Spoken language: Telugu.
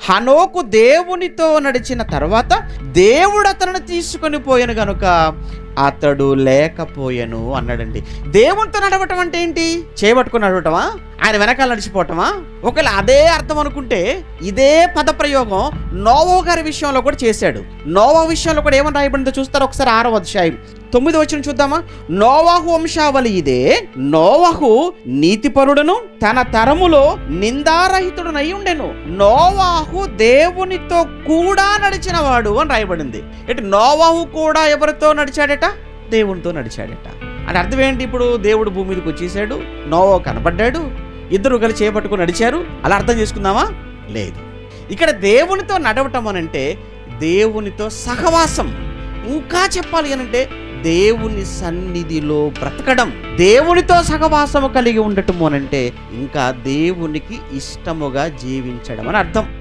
హనోకు దేవునితో నడిచిన తర్వాత దేవుడు అతను తీసుకొని పోయాను గనుక అతడు లేకపోయాను అన్నాడండి. దేవునితో నడవటం అంటే ఏంటి? చేపట్టుకుని నడవటమా? ఆయన వెనకాల నడిచిపోవటమా? ఒకవేళ అదే అర్థం అనుకుంటే ఇదే పద ప్రయోగం నోవో గారి విషయంలో కూడా చేశాడు. నోవో విషయంలో కూడా ఏమని రాయబడిందో చూస్తారు? ఒకసారి ఆరో అధ్యాయం. తొమ్మిది వచ్చిన చూద్దామా? నోవాహు వంశావళి ఇదే. నోవాహు నీతిపరుడును తన తరములో నిందారహితుడునై ఉండెను. నోవాహు దేవునితో కూడా నడిచిన వాడు అని రాయబడింది. ఇటు నోవాహు కూడా ఎవరితో నడిచాడట? దేవునితో నడిచాడట. అంటే అర్థం ఏంటి ఇప్పుడు? దేవుడు భూమి మీదకి వచ్చేసాడు నోవో కనపడ్డాడు ఇద్దరు కలిసి చేపట్టుకుని నడిచారు. అలా అర్థం చేసుకుందామా? లేదు. ఇక్కడ దేవునితో నడవటం అనంటే దేవునితో సహవాసం. ఇంకా చెప్పాలి అనంటే దేవుని సన్నిధిలో బ్రతకడం దేవునితో సహవాసము కలిగి ఉండటము అనంటే ఇంకా దేవునికి ఇష్టముగా జీవించడం అని అర్థం.